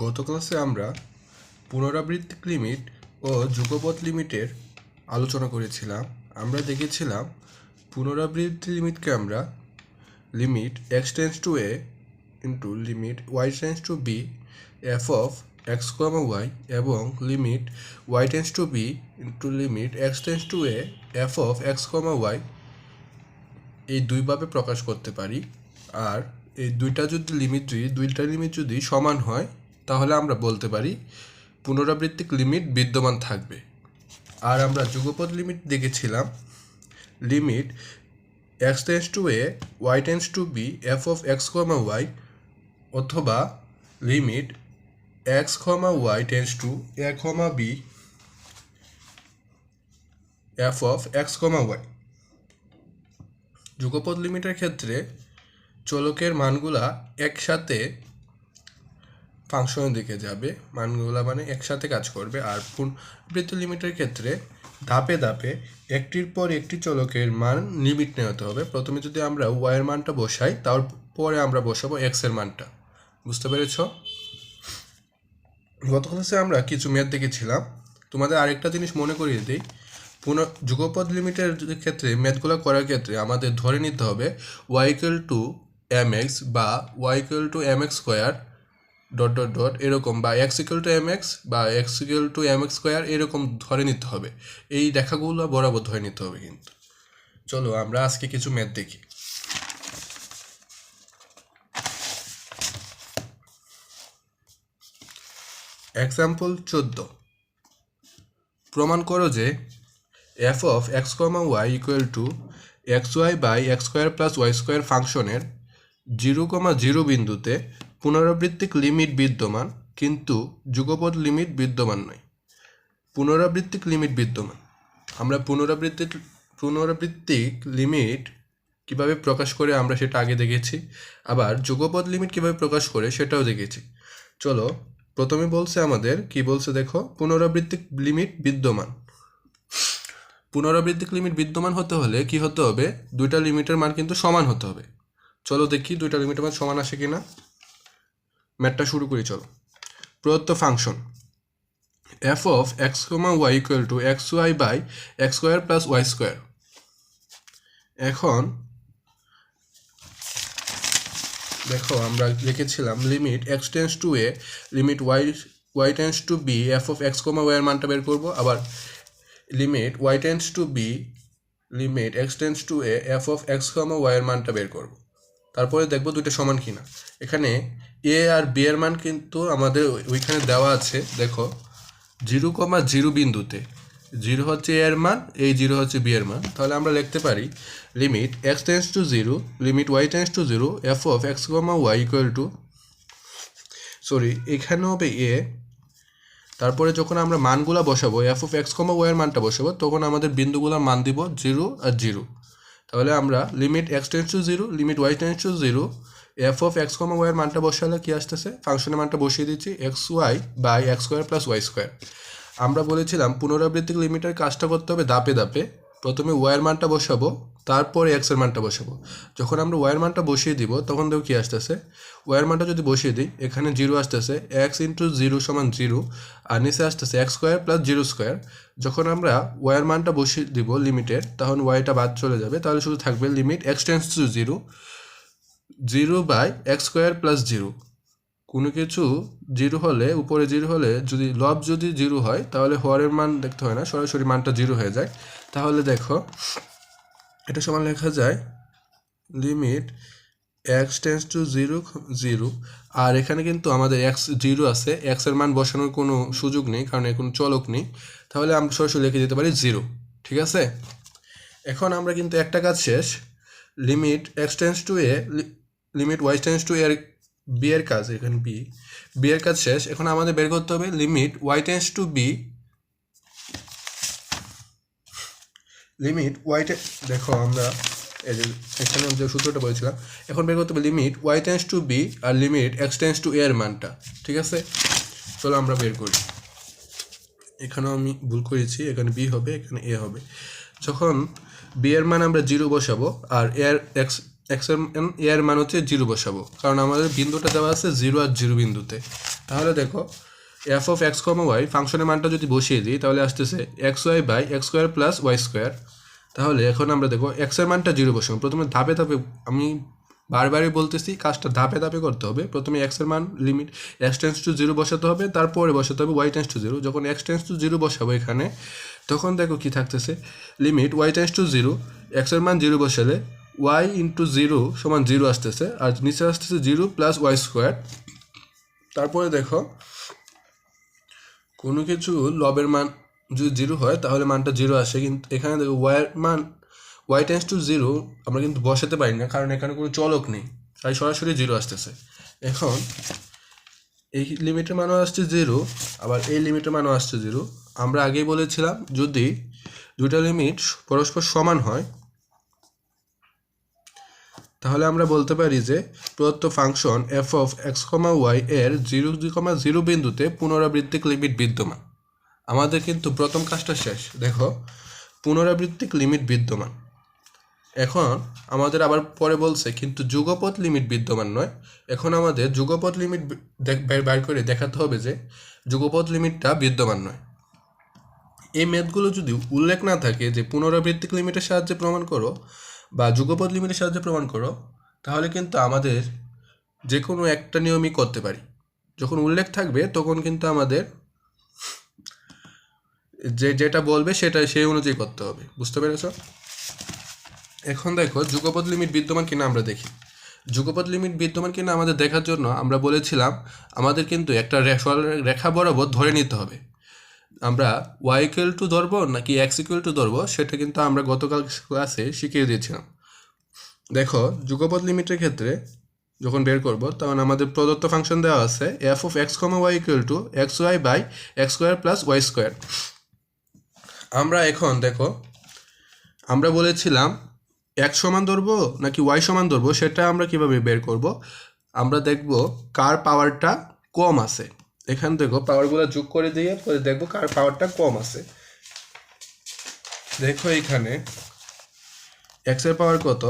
গত ক্লাসে আমরা পুনরাবৃত্তিক লিমিট ও যুগপৎ লিমিটের আলোচনা করেছিলাম। আমরা দেখেছিলাম পুনরাবৃত্তি লিমিটকে আমরা limit x tends to a into limit y tends to b f of x comma y এবং limit y tends to b into limit x tends to a f of x comma y এই দুইভাবে প্রকাশ করতে পারি। আর এই দুইটা যদি limit যদি, দুইটা লিমিট যদি সমান হয় তাহলে আমরা বলতে পারি পুনরাবৃত্তিক লিমিট বিদ্যমান থাকবে। আর আমরা যুগপদ লিমিট দেখেছিলাম। Limit x tends to a y tends to b f of x comma y অথবা limit x comma y tends to a comma b f of x comma y যুগপদ লিমিটের ক্ষেত্রে চলকের মানগুলা একসাথে ফাংশনের দিকে যাবে, মানগুলা মানে একসাথে কাজ করবে। আর পুনরাবৃত্তি লিমিটের ক্ষেত্রে ধাপে ধাপে একটির পর একটি চলকের মান লিমিট নেওয়াতে হবে। প্রথমে যদি আমরা ওয়াইয়ের মানটা বসাই, তারপরে আমরা বসাবো এক্সের মানটা। বুঝতে পেরেছ? গত ক্লাসে আমরা কিছু ম্যাথ দেখেছিলাম। তোমাদের আরেকটা জিনিস মনে করিয়ে দিই। পুনঃ যুগপদ লিমিটের ক্ষেত্রে ম্যাথগুলো করার ক্ষেত্রে আমাদের ধরে নিতে হবে ওয়াইকেল টু এম এক্স বা ওয়াইকেল to m x square dot dot dot এরকম বা x equal to m x বা x equal to m x square এরকম ধরে নিতে হবে। এই রেখাগুলো বরাবর ধরে নিতে হবে কিন্তু। চলো আমরা আজকে কিছু ম্যাথ দেখি। এক্সাম্পল চোদ্দ। প্রমাণ করো যে f of x comma y equal to x y by x square plus y square ফাংশনের জিরো কমা জিরো বিন্দুতে পুনরাবৃত্তিক লিমিট বিদ্যমান, কিন্তু যুগপৎ লিমিট বিদ্যমান নয়। পুনরাবৃত্তিক লিমিট বিদ্যমান। আমরা পুনরাবৃত্তি পুনরাবৃত্তিক লিমিট কীভাবে প্রকাশ করে আমরা সেটা আগে দেখেছি, আবার যুগপৎ লিমিট কীভাবে প্রকাশ করে সেটাও দেখেছি। চলো, প্রথমে বলছে আমাদের, কি বলছে দেখো? পুনরাবৃত্তিক লিমিট বিদ্যমান। পুনরাবৃত্তিক লিমিট বিদ্যমান হতে হলে কি হতে হবে? দুইটা লিমিটের মান কিন্তু সমান হতে হবে। চলো দেখি দুইটা লিমিটের মান সমান আসে কিনা। ম্যাথটা শুরু করি, চলো। প্রদত্ত function. F of x comma y equal to x y by x square plus y square এখন, দেখো, আমরা লিখেছিলাম limit x tends to a limit y y tends to b f of x comma ওয়াইয়ের মানটা বের করব। আবার limit y tends to b limit x tends to a f of x comma ওয়াইয়ের মানটা বের করব। তারপরে দেখব দুইটা সমান কিনা। এখানে এ আর বি এর মান কিন্তু আমাদের ওই- ওইখানে দেওয়া আছে, দেখো, জিরো কমা জিরো বিন্দুতে। জিরো হচ্ছে এ এর মান, এই জিরো হচ্ছে বি এর মান। তাহলে আমরা লিখতে পারি limit x tends to zero limit y tends to zero f of x comma y equal to sorry এখানে হবে এ তারপরে যখন আমরা মানগুলা বসাবো এফ অফ এক্স কমা ওয়াইয়ের মানটা বসাবো, তখন আমাদের বিন্দুগুলোর মান দিব জিরো আর জিরো তাহলে আমরা limit x tends to zero limit y tends to zero f of x comma ওয়াইয়ের মানটা বসালে কী আসতেছে? ফাংশনের মানটা বসিয়ে দিচ্ছি x y by x square plus y square আমরা বলেছিলাম পুনরাবৃত্তিক লিমিটের কাজটা করতে হবে দাপে দাপে প্রথমে ওয়াইয়ের মানটা বসাবো, তারপরে এক্সের মানটা বসাবো। যখন আমরা ওয়াইয়ের মানটা বসিয়ে দিব, তখন দেখো কি আসতেছে? ওয়াইয়ের মানটা যদি বসিয়ে দিই, এখানে জিরো আসতেছে এক্স ইন্টু জিরো সমান জিরো আর নিচে আসতেছে x square plus zero square যখন আমরা ওয়াইয়ের মানটা বসিয়ে দিব লিমিটের তখন ওয়াইটা বাদ চলে যাবে, তাহলে শুধু থাকবে limit x tends to zero zero by x square plus zero কোনো কিছু জিরো হলে, উপরে জিরো হলে যদি লব যদি জিরো হয়, তাহলে হরের মান দেখতে হয় না, সরাসরি মানটা জিরো হয়ে যায়। তাহলে দেখো, এটা সমান লেখা যায় limit x tends to zero zero আর এখানে কিন্তু আমাদের এক্স জিরো আছে এক্সের মান বসানোর কোনো সুযোগ নেই, কারণ এর কোনো চলক নেই। তাহলে আমরা সরাসরি লিখে দিতে পারি জিরো ঠিক আছে? এখন আমরা কিন্তু একটা কাজ শেষ limit x tends to a limit y tends to এর বি এর কাজ, এখানে বি বি এর কাজ শেষ। এখন আমাদের বের করতে হবে limit y tends to b limit y দেখো আমরা যে এখানে যে সূত্রটা বলেছিলাম, এখন বের করতে হবে limit y tends to b R limit x tends to এর মানটা, ঠিক আছে? চলো আমরা বের করি। এখানেও আমি ভুল করেছি, এখানে বি হবে, এখানে এ হবে। যখন বি এর মান আমরা জিরো বসাবো আর এর এক্স এক্সের মান হচ্ছে জিরো বসাবো, কারণ আমাদের বিন্দুটা দেওয়া আছে জিরো আর জিরো বিন্দুতে। তাহলে দেখো f of x comma y ফাংশনের মানটা যদি বসিয়ে দিই, তাহলে আসতেছে x y by x square plus y square তাহলে এখন আমরা দেখো এক্সের মানটা জিরো বসাবো প্রথমে ধাপে ধাপে আমি বারবারই বলতেছি, কাজটা ধাপে ধাপে করতে হবে। প্রথমে এক্সের মান limit x tends to zero বসাতে হবে, তারপরে বসাতে হবে ওয়াই টেন্স টু জিরো যখন এক্স টেন্স টু জিরো বসাবো এখানে, তখন দেখো কি থাকতেছে। Limit y tends to zero এক্সের মান জিরো বসালে ওয়াই ইন্টু জিরো সমান জিরো আসতেছে, আর নিচে আসতেছে জিরো প্লাস ওয়াই স্কোয়ার তারপরে দেখো কোনো কিছু লবের মান যদি জিরো হয়, তাহলে মানটা জিরো আসে। কিন্তু এখানে দেখো ওয়াইয়ের মান ওয়াই টেন্স টু জিরো আমরা কিন্তু বসাতে পারি না, কারণ এখানে কোনো চলক নেই। তাই সরাসরি জিরো আসতেছে। এখন এই লিমিটের মানও আসছে জিরো আবার এই লিমিটের মানও আসছে জিরো আমরা আগেই বলেছিলাম, যদি দুইটা লিমিট পরস্পর সমান হয় তাহলে আমরা বলতে পারি যে প্রদত্ত function f of x comma y এর জিরো কমা জিরো বিন্দুতে পুনরাবৃত্তিক লিমিট বিদ্যমান। আমাদের কিন্তু প্রথম কাজটা শেষ। দেখো, পুনরাবৃত্তিক লিমিট বিদ্যমান। এখন আমাদের আবার পরে বলছে, কিন্তু যুগপথ লিমিট বিদ্যমান নয়। এখন আমাদের যুগপথ লিমিট বের করে দেখাতে হবে যে যুগপথ লিমিটটা বিদ্যমান নয়। এই ম্যাথগুলো যদি উল্লেখ না থাকে যে পুনরাবৃত্তিক লিমিটের সাহায্যে প্রমাণ করো বা যুগপথ লিমিটের সাহায্যে প্রমাণ করো, তাহলে কিন্তু আমাদের যে কোনো একটা নিয়মই করতে পারি। যখন উল্লেখ থাকবে, তখন কিন্তু আমাদের যে যেটা বলবে সেটা সেই অনুযায়ী করতে হবে। বুঝতে পেরেছ? এখন দেখো যুগপথ লিমিট বিদ্যমান কিনা আমরা দেখি। যুগপথ লিমিট বিদ্যমান কিনা আমাদের দেখার জন্য আমরা বলেছিলাম, আমাদের কিন্তু একটা রেখা বরাবর ধরে নিতে হবে। আমরা ওয়াই ইকুয়াল টু ধরবো নাকি এক্স ইকুয়াল টু ধরবো, সেটা কিন্তু আমরা গতকাল ক্লাসে শিখিয়ে দিয়েছিলাম। দেখো যুগপথ লিমিটের ক্ষেত্রে যখন বের করব, তখন আমাদের প্রদত্ত ফাংশন দেওয়া আছে f of x comma y equal to x y by x square plus y square আমরা এখন দেখো, আমরা বলেছিলাম এক সমান ধরবো নাকি ওয়াই সমান ধরবো, সেটা আমরা কীভাবে বের করব? আমরা দেখব, কার পাওয়ারটা কম আছে। এখান দেখো পাওয়ারগুলো যোগ করে দিয়ে পরে দেখব কার পাওয়ারটা কম আছে। দেখো এখানে এক্সের পাওয়ার কত?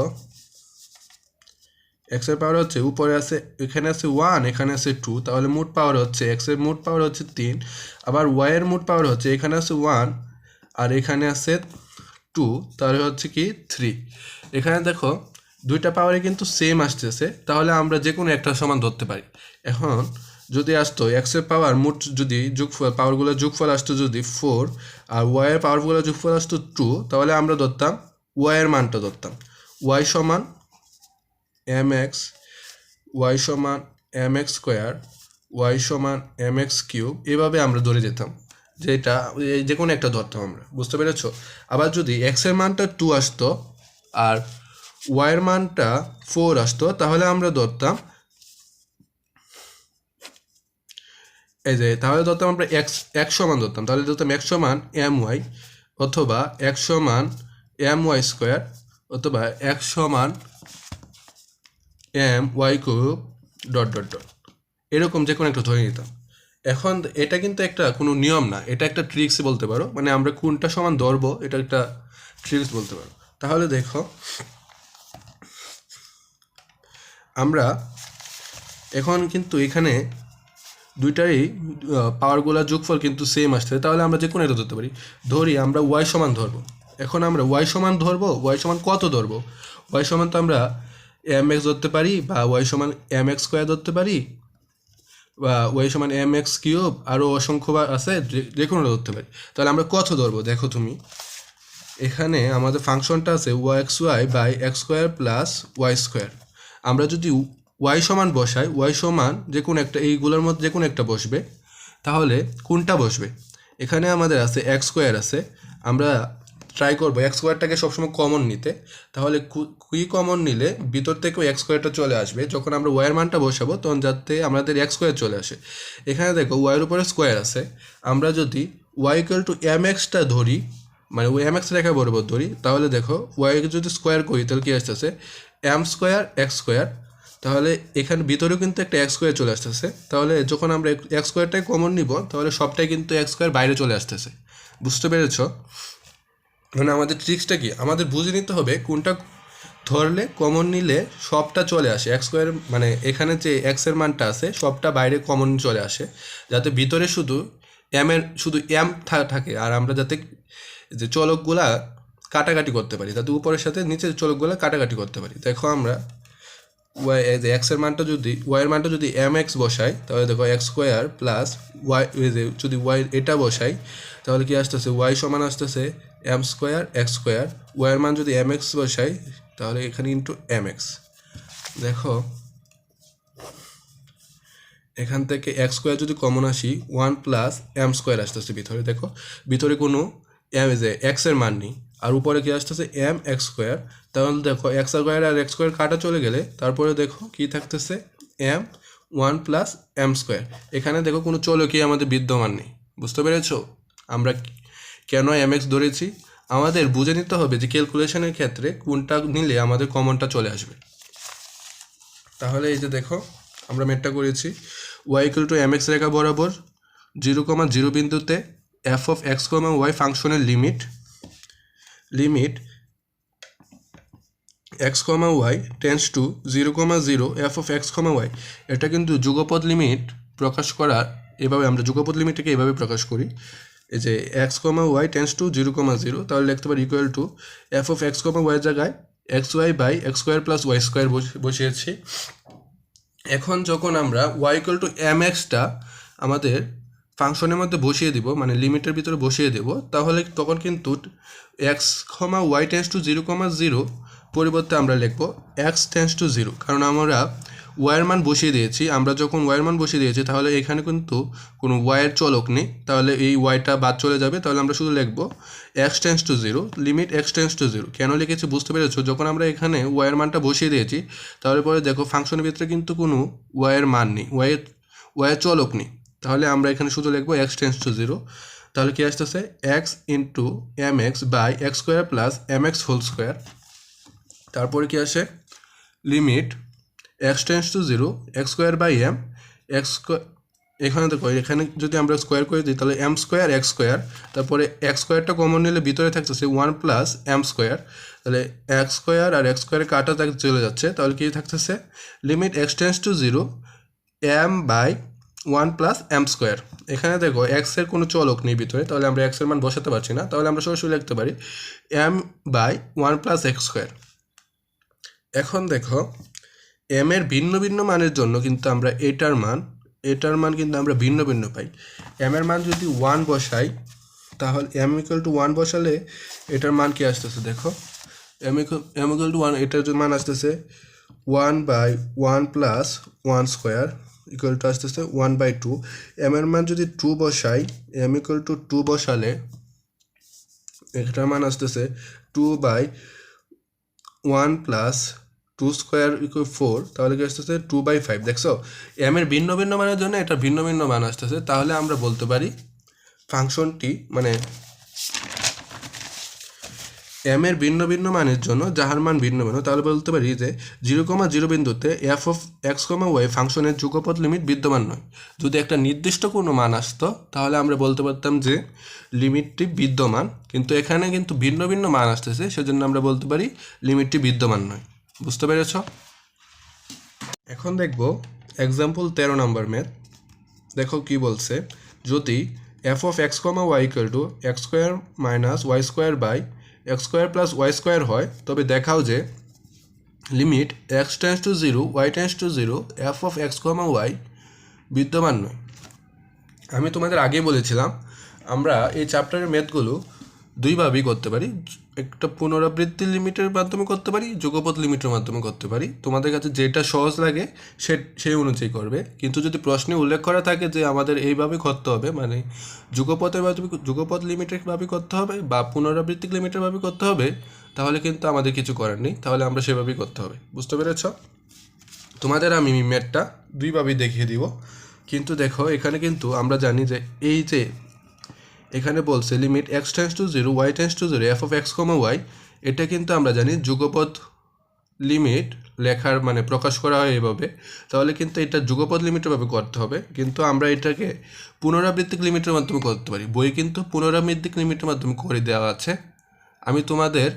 এক্সের পাওয়ার হচ্ছে, উপরে আছে, এখানে আছে ওয়ান এখানে আছে টু তাহলে মোট পাওয়ার হচ্ছে এক্সের মোট পাওয়ার হচ্ছে তিন, আবার ওয়াই এর মোট পাওয়ার হচ্ছে, এখানে আছে ওয়ান আর এখানে আছে টু তাহলে হচ্ছে কি থ্রি এখানে দেখো, দুইটা পাওয়ারে কিন্তু সেম আসতেছে, তাহলে আমরা যে কোনো একটা সমান ধরতে পারি। এখন যদি আসতো এক্সের পাওয়ার মোট যদি যোগফল পাওয়ারগুলো যোগফল আসতো যদি ফোর আর ওয়াইয়ের পাওয়ারগুলো যোগফল আসতো টু তাহলে আমরা ধরতাম ওয়াইয়ের মানটা ধরতাম। ওয়াই সমান এম এক্স ওয়াই সমান এম এক্স স্কোয়ার ওয়াই সমান এম এক্স কিউব এভাবে আমরা ধরে যেতাম। যেটা যে কোনো একটা ধরতাম আমরা, বুঝতে পেরেছ? আবার যদি এক্সের মানটা টু আসতো, আর ওয়াইয়ের মানটা ফোর আসতো, তাহলে আমরা ধরতাম এই যে, তাহলে ধরতাম আমরা এক্স এক সমান ধরতাম। তাহলে ধরতাম এক সমান এম ওয়াই অথবা এক সমান এম ওয়াই স্কোয়ার অথবা এক সমান m y cube dot dot dot এরকম যে কোনো একটা ধরে নিতাম। এখন এটা কিন্তু একটা কোনো নিয়ম না। এটা একটা ট্রিক্স বলতে পারো। মানে আমরা কোনটা সমান ধরবো, এটা একটা ট্রিক্স বলতে পারো। তাহলে দেখো, আমরা এখন কিন্তু এখানে দুইটারই পাওয়ারগুলো যোগফল কিন্তু সেম আসছে। তাহলে আমরা যে কোনো একটা ধরতে পারি? ধরি আমরা ওয়াই সমান ধরবো। এখন আমরা ওয়াই সমান ধরবো ওয়াই সমান কত ধরবো? ওয়াই সমান তো আমরা এম এক্স ধরতে পারি বা ওয়াই সমান এম এক্স স্কোয়ার ধরতে পারি বা ওয়াই সমান এম এক্স কিউব আরও অসংখ্যবার আছে, যে কোনো ধরতে পারি। তাহলে আমরা কত ধরবো? দেখো তুমি। এখানে আমাদের ফাংশনটা আছে y x y by x square plus y square আমরা যদি ওয়াই সমান বসাই ওয়াই সমান যে কোনো একটা, এইগুলোর মধ্যে যে কোনো একটা বসবে। তাহলে কোনটা বসবে? এখানে আমাদের আছে এক্স স্কোয়ার আছে। আমরা ট্রাই করব। এক্স স্কোয়ারটাকে সবসময় কমন নিতে। তাহলে কুই কমন নিলে? ভিতর থেকেও এক্স স্কোয়ারটা চলে আসবে। যখন আমরা ওয়াইয়ের মানটা বসাবো, তখন যাতে আমাদের এক্স স্কোয়ার চলে আসে। এখানে দেখো ওয়াইয়ের উপরে স্কোয়ার আছে। আমরা যদি ওয়াই ইকুয়াল টু এম এক্সটা ধরি মানে ওই এম এক্স রেখা বরাবর ধরি, তাহলে দেখো ওয়াইকে যদি স্কোয়ার করি, তাহলে কী আসতেছে? এম স্কোয়ার এক্স স্কোয়ার তাহলে এখানে ভিতরেও কিন্তু একটা এক স্কোয়ার চলে আসতেছে। তাহলে যখন আমরা এক স্কোয়ারটাই কমন নিব, তাহলে সবটাই কিন্তু এক স্কোয়ার বাইরে চলে আসতেছে। বুঝতে পেরেছ? মানে আমাদের ট্রিক্সটা কি? আমাদের বুঝে নিতে হবে কোনটা ধরলে কমন নিলে সবটা চলে আসে। এক স্কোয়ার মানে এখানে যে এক্সের মানটা আছে, সবটা বাইরে কমন চলে আসে। যাতে ভিতরে শুধু এম এর, শুধু এম থাকে। আর আমরা যাতে যে চলকগুলা কাটাকাটি করতে পারি, যাতে উপরের সাথে নিচের চলকগুলা কাটাকাটি করতে পারি। দেখো আমরা ওয়াই যে এক্সের মানটা যদি ওয়াই এর মানটা যদি এম এক্স বসাই, তাহলে দেখো এক্স স্কোয়ার প্লাস ওয়াই যদি ওয়াই এটা বসাই, তাহলে কি আসতেছে? ওয়াই সমান আসতেছে m square x square y এর মান যদি এম এক্স বসাই, তাহলে এখানে ইন্টু এম এক্স দেখো, এখান থেকে এক্স স্কোয়ার যদি কমন আসি ওয়ান প্লাস এম স্কোয়ার আসতেছে ভিতরে, দেখো। ভিতরে কোনো এম যে এক্সের মান নেই। আর উপরে কি আসতেছে? এম এক্স স্কোয়ার তাহলে দেখো এক্স স্কোয়ার আর এক্স স্কোয়ার কাটা চলে গেলে তারপরে দেখো কি থাকতেছে? M one plus m square এখানে দেখো কোনো চলকই আমাদের বিদ্যমান নেই। বুঝতে পেরেছ? আমরা কেন এম এক্স ধরেছি? আমাদের বুঝে নিতে হবে যে ক্যালকুলেশনের ক্ষেত্রে কোনটা নিলে আমাদের কমনটা চলে আসবে। তাহলে এই যে দেখো, আমরা মেটটা করেছি। Y equal to m x রেখা বরাবর। জিরো কমা জিরো বিন্দুতে f of x comma y ফাংশনের limit limit x comma y tends to zero comma zero f of x comma y এটা কিন্তু যুগপদ লিমিট প্রকাশ করার এভাবে আমরা যুগপদ লিমিটটাকে এভাবে প্রকাশ করি। এই যে x comma y tends to zero comma zero তাহলে লিখতে পারি equal to f of x comma y জায়গায় x y by x square plus y square বসিয়েছি। এখন যখন আমরা ওয়াই ইকুয়াল টু এম এক্সটা আমাদের ফাংশনের মধ্যে বসিয়ে দিব মানে লিমিটের ভিতরে বসিয়ে দেব, তাহলে তখন কিন্তু x comma y tends to zero comma zero পরিবর্তে আমরা লিখব এক্স টেন্স টু জিরো কারণ আমরা ওয়াইয়ের মান বসিয়ে দিয়েছি, আমরা যখন ওয়াইয়ের মান বসিয়ে দিয়েছি, তাহলে এখানে কিন্তু কোনো ওয়াইয়ের চলক নেই, তাহলে এই ওয়াইটা বাদ চলে যাবে, তাহলে আমরা শুধু লিখব x tends to zero limit x tends to zero কেন লিখেছি বুঝতে পেরেছ? যখন আমরা এখানে ওয়াইয়ের মানটা বসিয়ে দিয়েছি, তাহলে পরে দেখো ফাংশনের ভিতরে কিন্তু কোনো ওয়াইয়ের মান নেই ওয়াইয়ের ওয়াইয়ের চলক নেই। তাহলে আমরা এখানে শুধু লিখব এক্স টেন্স টু জিরো তাহলে কি আসতেছে? X into m x by x square plus m x whole square তারপরে কি আসে? Limit x tends to zero x square by m x square এখানে দেখো, এখানে যদি আমরা স্কোয়ার করে দিই, তাহলে এম স্কোয়ার এক্স স্কোয়ার তারপরে এক্স স্কোয়ারটা কমন নিলে ভিতরে থাকতেছে ওয়ান প্লাস এম স্কোয়ার তাহলে এক্স স্কোয়ার আর এক্স স্কোয়ারে কাটা চলে যাচ্ছে। তাহলে কি থাকতেছে? Limit x tends to zero m by one plus m square. এখানে দেখো এক্সের কোনো চলক নেই ভিতরে, তাহলে আমরা এক্সের মান বসাতে পারছি না। তাহলে আমরা সরাসরি লিখতে পারি m by one plus x square. এখন দেখো এম এর ভিন্ন ভিন্ন মানের জন্য কিন্তু আমরা এটার মান এটার মান কিন্তু আমরা ভিন্ন ভিন্ন পাই। এম এর মান যদি ওয়ান বসাই, তাহলে এম ইকুয়াল টু ওয়ান বসালে এটার মান কি আসতেছে দেখো m m equal to one এটার মান আসতেছে one by one plus one square equal to আসতেছে ওয়ান বাই টু এম এর মান যদি টু বসাই এম ইকুয়াল টু টু বসালে এটার মান আসতেছে two by one plus two square equal four তাহলে কি আসতেছে টু বাই ফাইভ দেখছ? এম এর ভিন্ন ভিন্ন মানের জন্য এটা ভিন্ন ভিন্ন মান আসতেছে। তাহলে আমরা বলতে পারি ফাংশনটি মানে এম এর ভিন্ন ভিন্ন মানের জন্য যাহার মান ভিন্ন ভিন্ন, তাহলে বলতে পারি যে জিরো কমা জিরো বিন্দুতে f of x comma y ফাংশনের যুগপথ লিমিট বিদ্যমান নয়। যদি একটা নির্দিষ্ট কোনো মান আসতো, তাহলে আমরা বলতে পারতাম যে লিমিটটি বিদ্যমান, কিন্তু এখানে কিন্তু ভিন্ন ভিন্ন মান আসতেছে, সেজন্য আমরা বলতে পারি লিমিটটি বিদ্যমান নয়। বুঝতে পেরেছ? এখন দেখব এক্সাম্পল তেরো নম্বর ম্যাথ দেখো কি বলছে, যদি f of x comma y to x square minus y square by x square plus y square হয়, তবে দেখাও যে limit x tends to zero y tends to zero f of x comma y বিদ্যমান নয়। আমি তোমাদের আগে বলেছিলাম, আমরা এই চ্যাপ্টারের ম্যাথগুলো দুইভাবেই করতে পারি। একটা পুনরাবৃত্তি লিমিটের মাধ্যমে করতে পারি যুগপথ লিমিটের মাধ্যমে করতে পারি। তোমাদের কাছে যেটা সহজ লাগে, সে, সেই অনুযায়ী করবে। কিন্তু যদি প্রশ্নে উল্লেখ করা থাকে যে আমাদের এইভাবে করতে হবে মানে যুগপথের মাধ্যমে যুগপথ লিমিটের ভাবে করতে হবে বা পুনরাবৃত্তিক লিমিটের ভাবে করতে হবে, তাহলে কিন্তু আমাদের কিছু করার নেই। তাহলে আমরা সেভাবেই করতে হবে। বুঝতে পেরেছ? তোমাদের আমি ম্যাটটা দুইভাবেই দেখিয়ে দিব। কিন্তু দেখো, এখানে কিন্তু আমরা জানি যে এই যে এখানে বলছে limit x tends to zero y tends to zero f of x comma y এটা কিন্তু আমরা জানি যুগপথ লিমিট লেখার মানে প্রকাশ করা হয় এভাবে তাহলে কিন্তু এটা যুগপথ লিমিটেরভাবে করতে হবে। কিন্তু আমরা এটাকে পুনরাবৃত্তিক লিমিটের মাধ্যমে করতে পারি। বই কিন্তু পুনরাবৃত্তিক লিমিটের মাধ্যমে করে দেওয়া আছে। আমি তোমাদের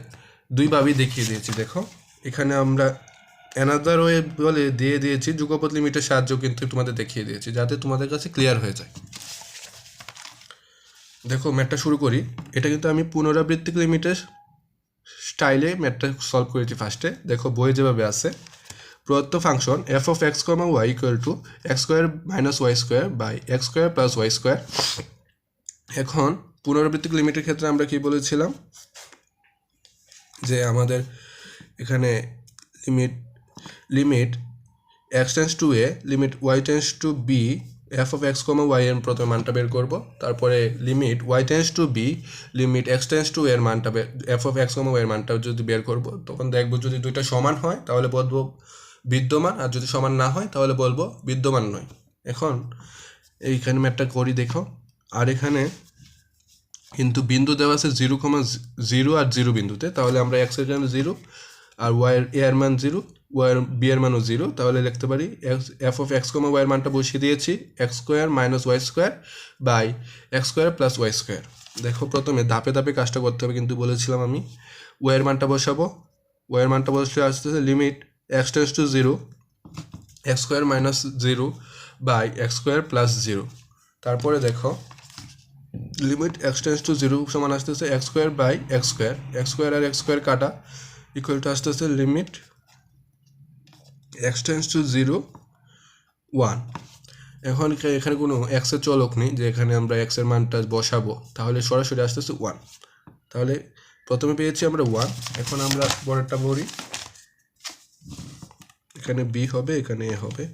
দুইভাবেই দেখিয়ে দিয়েছি, দেখো। এখানে আমরা অ্যানাদার ওয়ে বলে দিয়ে দিয়েছি যুগপথ লিমিটের সাহায্য কিন্তু তোমাদের দেখিয়ে দিয়েছি, যাতে তোমাদের কাছে ক্লিয়ার হয়ে যায়। দেখো ম্যাটটা শুরু করি। এটা কিন্তু আমি পুনরাবৃত্তিক লিমিটের স্টাইলে ম্যাটটা সলভ করেছি ফার্স্টে দেখো বইয়ে যেভাবে আছে। প্রদত্ত function f of x comma y equal to x square minus y square by x square plus y square এখন পুনরাবৃত্তিক লিমিটের ক্ষেত্রে আমরা কি বলেছিলাম? যে আমাদের এখানে limit limit x tends to a limit y tends to b f of x comma y এর প্রথমে মানটা বের করব, তারপরে limit y tends to b limit x tends to এর মানটা f of x comma y এর মানটা যদি বের করব, তখন দেখব যদি দুইটা সমান হয়, তাহলে বলব বিদ্যমান, আর যদি সমান না হয়, তাহলে বলব বিদ্যমান নয়। এখন এইখানে ম্যাটটা করি দেখো, আর এখানে কিন্তু বিন্দু দেওয়া আছে জিরো কমা জিরো আর জিরো বিন্দুতে, তাহলে আমরা এক্সের জন্য জিরো, আর ওয়াইয়ের এ এর মান জিরো ওয়াইয়ের বি এর মানও জিরো তাহলে লিখতে পারি x f of x comma ওয়াইয়ের মানটা বসিয়ে দিয়েছি x square minus y square by x square plus y square দেখো প্রথমে ধাপে ধাপে কাজটা করতে হবে কিন্তু বলেছিলাম আমি। ওয়াইয়ের মানটা বসাবো ওয়াইয়ের মানটা বসলে আসতেছে limit x tends to zero x square minus zero by x square plus zero তারপরে দেখো limit x tends to zero সমান আসতেছে x square by x square x square R x square কাটা ইকুয়াল টু আসতেছে limit x tends to zero one এখন এখা- এখানে কোনো এক্সের চলক নেই, যে এখানে আমরা এক্সের মানটা বসাবো, তাহলে সরাসরি আসতেছে ওয়ান তাহলে প্রথমে পেয়েছি আমরা ওয়ান এখন আমরা বড়টা ভরি এখানে বি হবে, এখানে এ হবে।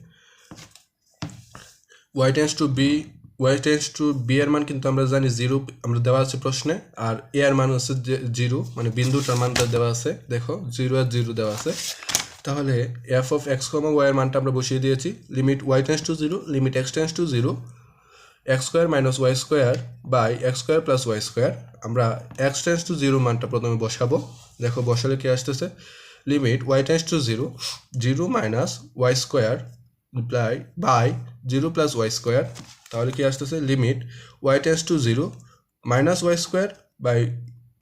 Y tends to b y tends to b এর মান কিন্তু আমরা জানি জিরো আমরা দেওয়া আছে প্রশ্নে, আর এ এর মান হচ্ছে জিরো মানে বিন্দুটার মানটা দেওয়া আছে। দেখো জিরো আর জিরো দেওয়া আছে। তাহলে f of x comma y এর মানটা আমরা বসিয়ে দিয়েছি। Limit y tends to zero limit x tends to zero x square minus y square by x square plus y square আমরা এক্স টেন্স টু জিরো মানটা প্রথমে বসাবো। দেখো, বসালে কি আসতেছে? Limit y tends to zero zero minus y square by by zero plus y square তাহলে কি আসতেছে? Limit y tends to zero minus y square by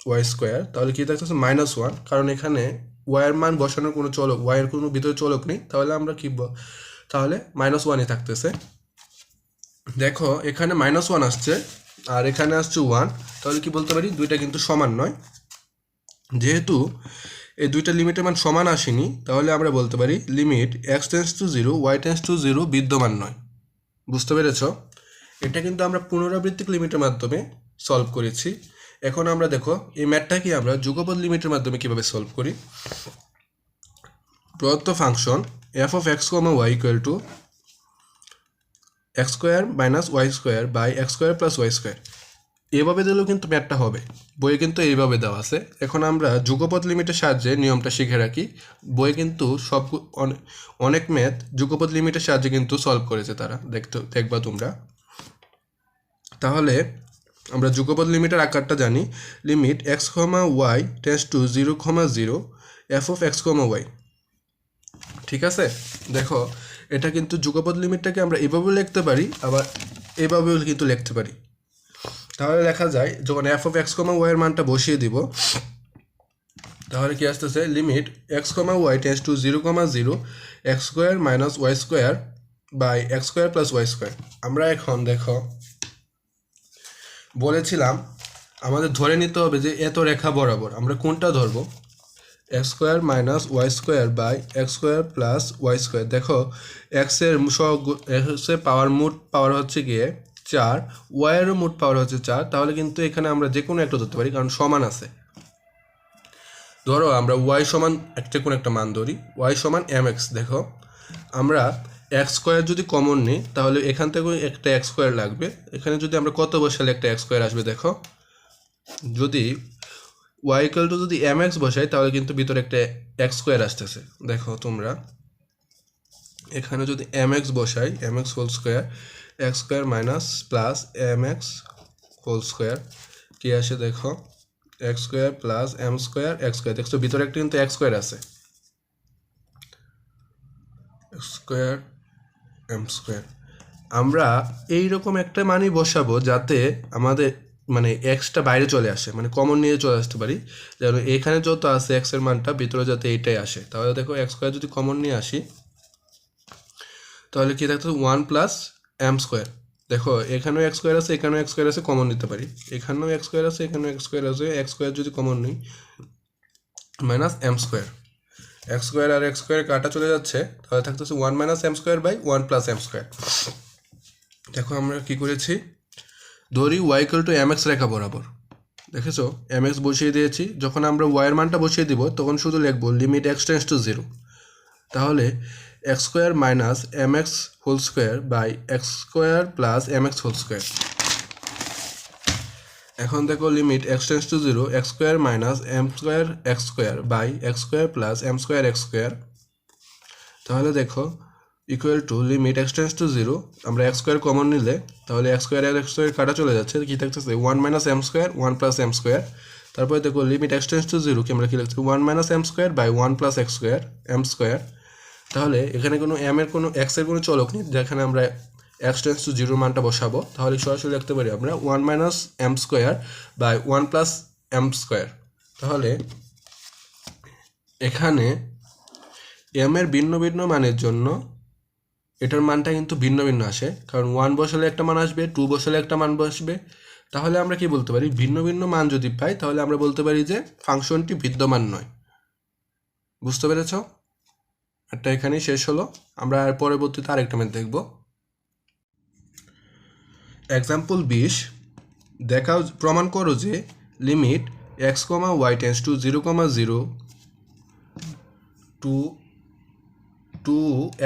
y square তাহলে কি থাকতেছে? মাইনাস ওয়ান কারণ এখানে ওয়াইয়ের মান বসানোর কোনো চলক ওয়াইয়ের কোনো ভিতরে চলক নেই, তাহলে আমরা কি তাহলে মাইনাস ওয়ানই থাকতেছে। দেখো, এখানে মাইনাস ওয়ান আসছে, আর এখানে আসছে ওয়ান তাহলে কি বলতে পারি? দুইটা কিন্তু সমান নয়। যেহেতু এই দুইটা লিমিটের মান সমান আসেনি, তাহলে আমরা বলতে পারি limit x tends to zero y tends to zero বিদ্যমান নয়। বুঝতে পেরেছ? এটা কিন্তু আমরা পুনরাবৃত্তিক লিমিটের মাধ্যমে সলভ করেছি। এখন আমরা দেখো, এই ম্যাথটাকে আমরা যুগপদ লিমিটের মাধ্যমে কীভাবে সলভ করি? প্রদত্ত function f of x comma y equal to x square minus y square by x square plus y square এভাবে দিলেও কিন্তু ম্যাথটা হবে। বইয়ে কিন্তু এইভাবে দেওয়া আছে। এখন আমরা যুগপথ লিমিটের সাহায্যে নিয়মটা শিখে রাখি। বইয়ে কিন্তু সব অনে- অনেক ম্যাথ যুগপথ লিমিটের সাহায্যে কিন্তু সলভ করেছে তারা। দেখতে দেখবা তোমরা। তাহলে আমরা যুগপথ লিমিটের আকারটা জানি। Limit x comma y tends to zero comma zero f of x comma y ঠিক আছে? দেখো, এটা কিন্তু যুগপথ লিমিটটাকে আমরা এভাবেও লিখতে পারি, আবার এভাবেও কিন্তু লিখতে পারি। তাহলে লেখা যায়, যখন এফ অফ এক্স কমা ওয়াইয়ের মানটা বসিয়ে দিব, তাহলে কি আসতেছে? Limit x comma y tends to zero comma zero x square minus y square by x square plus y square আমরা এখন দেখো বলেছিলাম, আমাদের ধরে নিতে হবে যে এত রেখা বরাবর, আমরা কোনটা ধরবো? X square minus y square by x square plus y square দেখো এক্সের এক্সের পাওয়ার মোট পাওয়ার হচ্ছে গিয়ে চার ওয়াইয়েরও মোট পাওয়ার হচ্ছে চার, তাহলে কিন্তু এখানে আমরা যে কোনো একটা ধরতে পারি, কারণ সমান আছে। ধরো, আমরা ওয়াই সমান একটা কোনো একটা মান ধরি ওয়াই সমান এম এক্স দেখো, আমরা এক্স স্কোয়ার যদি কমন নিই, তাহলে এখান থেকে একটা এক্স স্কোয়ার লাগবে। এখানে যদি আমরা কত বসালে একটা এক্স স্কোয়ার আসবে দেখো। যদি ওয়াই টু যদি এম এক্স বসাই, তাহলে কিন্তু ভিতরে একটা এক্স স্কোয়ার আসতেছে। দেখো তোমরা। এখানে যদি এম এক্স বসাই m x whole square x square minus plus m x whole square কি আসে দেখো? X square plus m square x square দেখছ, ভিতরে একটা কিন্তু এক্স স্কোয়ার আছে। স্কোয়ার এম স্কোয়ার আমরা এই রকম একটা মানই বসাবো যাতে আমাদের মানে এক্সটা বাইরে চলে আসে মানে কমন নিয়ে চলে আসতে পারি। যেন এখানে যত আছে এক্সের মানটা, ভিতরে যাতে এইটাই আসে। তাহলে দেখো এক্স স্কোয়ার যদি কমন নিয়ে আসি, তাহলে কি থাকতো? ওয়ান প্লাস এম স্কোয়ার দেখো, এখানেও এক্স স্কোয়ার আছে, এখানেও এক্স স্কোয়ার আছে কমন নিতে পারি। এখানেও এক্স স্কোয়ার আছে, এখানেও এক্স স্কোয়ার আছে এক্স স্কোয়ার যদি কমন নিই minus m square x square আর এক্স স্কোয়ার কাটা চলে যাচ্ছে, তাহলে থাকতেছে one minus m square by one plus m square দেখো আমরা কি করেছি? ধরি y equal to m x রেখা বরাবর। দেখেছ? এম এক্স বসিয়ে দিয়েছি। যখন আমরা ওয়াইয়ের মানটা বসিয়ে দিব, তখন শুধু লিখব limit x tends to zero তাহলে x square minus m x whole square by x square plus m x whole square এখন দেখো limit x tends to zero x square minus m square x square by x square plus m square x square তাহলে দেখো equal to limit x tends to zero আমরা x square common নিলে, তাহলে x square x square কাটা চলে যাচ্ছে, কি থাকতেছে? One minus m square one plus m square তারপরে দেখো limit x tends to zero কি আমরা কি লিখছি? One minus m square by one plus x square m square তাহলে এখানে কোনো এম এর কোনো এক্সের কোনো চলক নেই, যেখানে আমরা এক্স টেন্স টু জিরো মানটা বসাবো। তাহলে সরাসরি লিখতে পারি আমরা one minus m square by one plus m square তাহলে এখানে এম এর ভিন্ন ভিন্ন মানের জন্য এটার মানটা কিন্তু ভিন্ন ভিন্ন আসে। কারণ ওয়ান বসালে একটা মান আসবে টু বসালে একটা মান বসবে। তাহলে আমরা কি বলতে পারি? ভিন্ন ভিন্ন মান যদি পাই, তাহলে আমরা বলতে পারি যে ফাংশনটি বিদ্যমান নয়। বুঝতে পেরেছ? একটা এখানেই শেষ হলো। আমরা পরবর্তীতে আরেকটা ম্যাথ দেখব। এক্সাম্পল বিশ, দেখাও, প্রমাণ করো যে limit x comma y tends to zero comma zero to two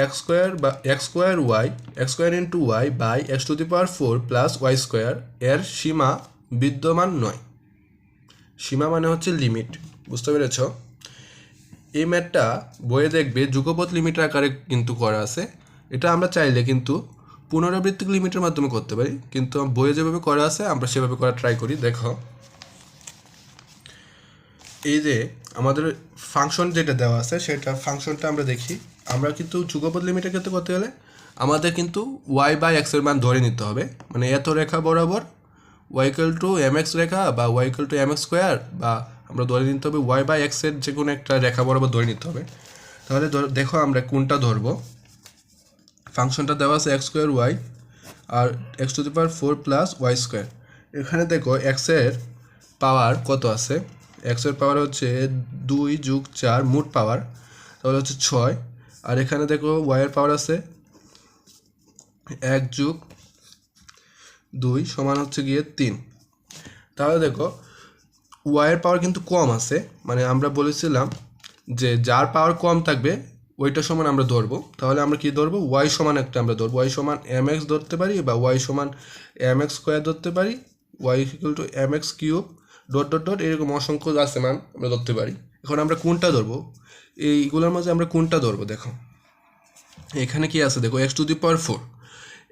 x square বা x square y x square into y by x to the power four plus y square এর সীমা বিদ্যমান নয়। সীমা মানে হচ্ছে লিমিট বুঝতে পেরেছ? এই ম্যাথটা বইয়ে দেখবে যুগপথ লিমিটের আকারে কিন্তু করা আছে। এটা আমরা চাইলে কিন্তু পুনরাবৃত্তিক লিমিটের মাধ্যমে করতে পারি, কিন্তু বইয়ে যেভাবে করা আছে, আমরা সেভাবে করা ট্রাই করি, দেখো। এই যে আমাদের ফাংশন যেটা দেওয়া আছে, সেটা ফাংশনটা আমরা দেখি। আমরা কিন্তু যুগপদ লিমিটের ক্ষেত্রে করতে গেলে আমাদের কিন্তু ওয়াই বাই এক্সের মান ধরে নিতে হবে। মানে এত রেখা বরাবর y equal to m x রেখা বা y equal to m x square বা আমরা ধরে নিতে হবে ওয়াই বাই এক্সের যে কোনো একটা রেখা বরাবর ধরে নিতে হবে। তাহলে দেখো আমরা কোনটা ধরবো। ফাংশনটা দেওয়া আছে x square y R x to the power four plus y square. এখানে দেখো এক্সের পাওয়ার কত আছে? এক্সের পাওয়ার হচ্ছে দুই যুগ চার, মোট পাওয়ার। তাহলে হচ্ছে ছয়। আর এখানে দেখো ওয়াইয়ের পাওয়ার আছে এক যুগ দুই সমান হচ্ছে গিয়ে তিন। তাহলে দেখো ওয়াইয়ের পাওয়ার কিন্তু কম আছে। মানে আমরা বলেছিলাম যে যার পাওয়ার কম থাকবে ওইটা সমান আমরা ধরবো। তাহলে আমরা কি ধরবো? ওয়াই সমান একটা আমরা ধরবো। ওয়াই সমান এম এক্স ধরতে পারি বা ওয়াই সমান এম এক্স স্কোয়ার ধরতে পারি। Y equal to m x cube dot dot dot এরকম অসংখ্য আছে মান আমরা ধরতে পারি। এখন আমরা কোনটা ধরবো? এইগুলোর মাঝে আমরা কোনটা ধরবো দেখো। এখানে কি আছে? দেখো, x to the power four.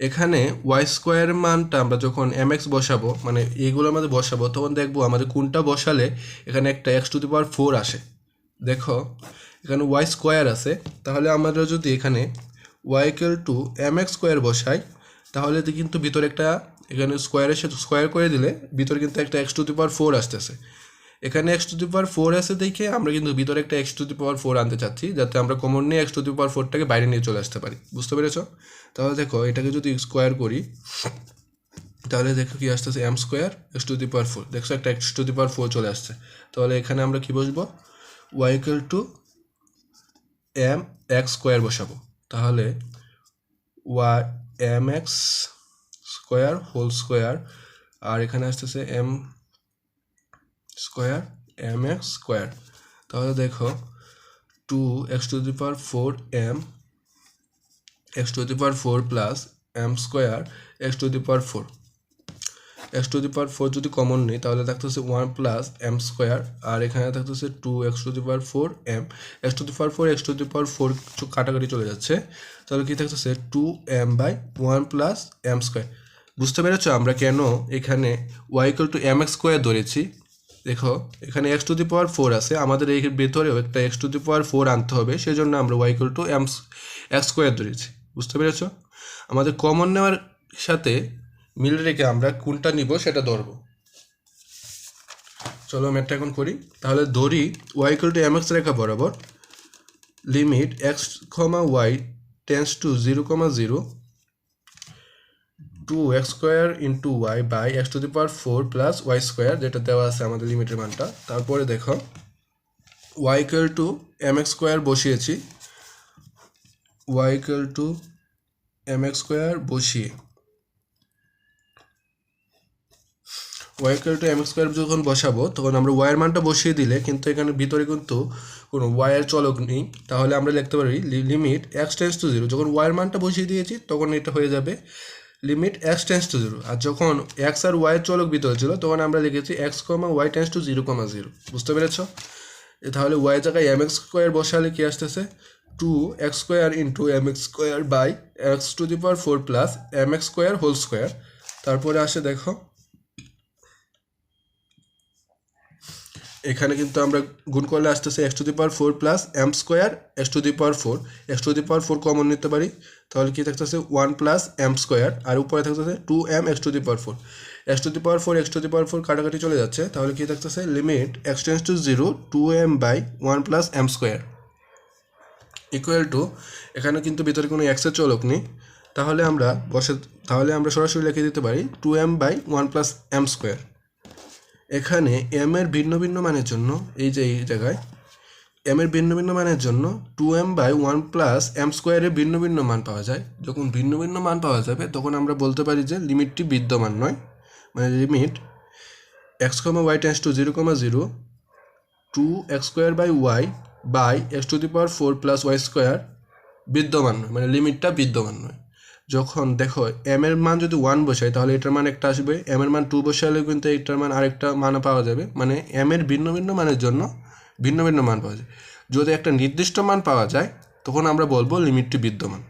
এখানে ওয়াই স্কোয়ার মানটা আমরা যখন এম এক্স বসাবো মানে এইগুলোর মধ্যে বসাবো, তখন দেখব আমাদের কোনটা বসালে এখানে একটা x to the power four আসে। দেখো এখানে ওয়াই স্কোয়ার আছে, তাহলে আমরা যদি এখানে y equal to m x square বসাই, তাহলে কিন্তু ভিতরে একটা এখানে স্কোয়ারের সাথে স্কোয়ার করে দিলে ভিতরে কিন্তু একটা x to the power four আসতেছে। এখানে x to the power four আছে দেখে আমরা কিন্তু ভিতরে একটা x to the power four আনতে চাচ্ছি, যাতে আমরা কমন নিয়ে এক্স টু দি পাওয়ার ফোরটাকে বাইরে নিয়ে চলে আসতে পারি। বুঝতে পেরেছ? তাহলে দেখো, এটাকে যদি স্কোয়ার করি, তাহলে দেখো কি আসতেছে m square x to the power four দেখছ একটা x to the power four চলে আসছে। তাহলে এখানে আমরা কি বসবো? Y equal to m x square বসাবো। তাহলে y m x square whole square আর এখানে আসতেছে m square m x square তাহলে দেখো two x to the power four m x to the power four plus m square x to the power four x to the power four যদি common নিই, তাহলে থাকতেছে one plus m square আর এখানে থাকতেছে two x to the power four m x to the power four x to the power four কাটাকাটি চলে যাচ্ছে। তাহলে কি থাকতেছে? Two m by one plus m square বুঝতে পেরেছ আমরা কেন এখানে y equal to m x square ধরেছি? দেখো, এখানে x to the power four আছে, আমাদের এই ভেতরেও একটা x to the power four আনতে হবে সেই জন্য আমরা y equal to m x square ধরেছি। বুঝতে পেরেছ? আমাদের কমন নেওয়ার সাথে মিল রেখে আমরা কোনটা নিব সেটা ধরবো। চলো ম্যাথটা এখন করি। তাহলে ধরি y equal to m x রেখা বরাবর limit x comma y tends to zero comma zero two x square into y by x to the power four plus y square যেটা দেওয়া আছে আমাদের লিমিটের মানটা। তারপরে দেখো y to m x square বসিয়েছি। Y to m x square বসিয়ে y equal to m square যখন বসাবো, তখন আমরা ওয়াইয়ের মানটা বসিয়ে দিলে কিন্তু এখানে ভিতরে কিন্তু কোনো ওয়াইয়ের চলক নেই। তাহলে আমরা লিখতে পারি limit x tends to zero যখন ওয়াইয়ের মানটা বসিয়ে দিয়েছি, তখন এটা হয়ে যাবে limit x tends to zero আর যখন এক্স আর ওয়াইয়ের চলক ভিতরে ছিল, তখন আমরা লিখেছি x comma y tends to zero comma zero বুঝতে পেরেছ? তাহলে ওয়াই জায়গায় এম এক্স স্কোয়ার বসালে কী আসতেছে? Two x square into m x square by x to the power four plus m x square whole square তারপরে আসে দেখো এখানে কিন্তু আমরা গুণ করলে আসতেছে x to the power four plus m square x to the power four x to the power four common নিতে পারি। তাহলে কি থাকতেছে? ওয়ান প্লাস এম স্কোয়ার আর উপরে থাকতেছে two m x to the power four x to the power four x to the power four কাটাকাটি চলে যাচ্ছে। তাহলে কি থাকতেছে? Limit x tends to zero two m by one plus m square equal to এখানে কিন্তু ভিতরে কোনো এক্সের চলক নেই। তাহলে আমরা বসে তাহলে আমরা সরাসরি লিখে দিতে পারি two m by one plus m square এখানে এম এর ভিন্ন ভিন্ন মানের জন্য, এই যে, এই জায়গায় এম এর ভিন্ন ভিন্ন মানের জন্য two m by one plus m স্কোয়ারের ভিন্ন ভিন্ন মান পাওয়া যায়। যখন ভিন্ন ভিন্ন মান পাওয়া যাবে, তখন আমরা বলতে পারি যে লিমিটটি বিদ্যমান নয়। মানে limit x comma y tends to zero comma zero two x square by y by x to the power four plus y square বিদ্যমান নয়। মানে লিমিটটা বিদ্যমান নয়। যখন দেখো এম এর মান যদি ওয়ান বসাই, তাহলে এটার মান একটা আসবে। এম এর মান টু বসালে কিন্তু এটার মান আরেকটা মান পাওয়া যাবে। মানে এম এর ভিন্ন ভিন্ন মানের জন্য ভিন্ন ভিন্ন মান পাওয়া যায় যদি একটা নির্দিষ্ট মান পাওয়া যায়, তখন আমরা বলব লিমিটটি বিদ্যমান।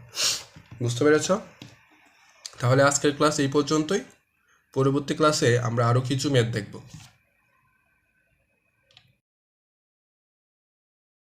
বুঝতে পেরেছ? তাহলে আজকের ক্লাস এই পর্যন্তই। পরবর্তী ক্লাসে আমরা আরও কিছু ম্যাথ দেখব।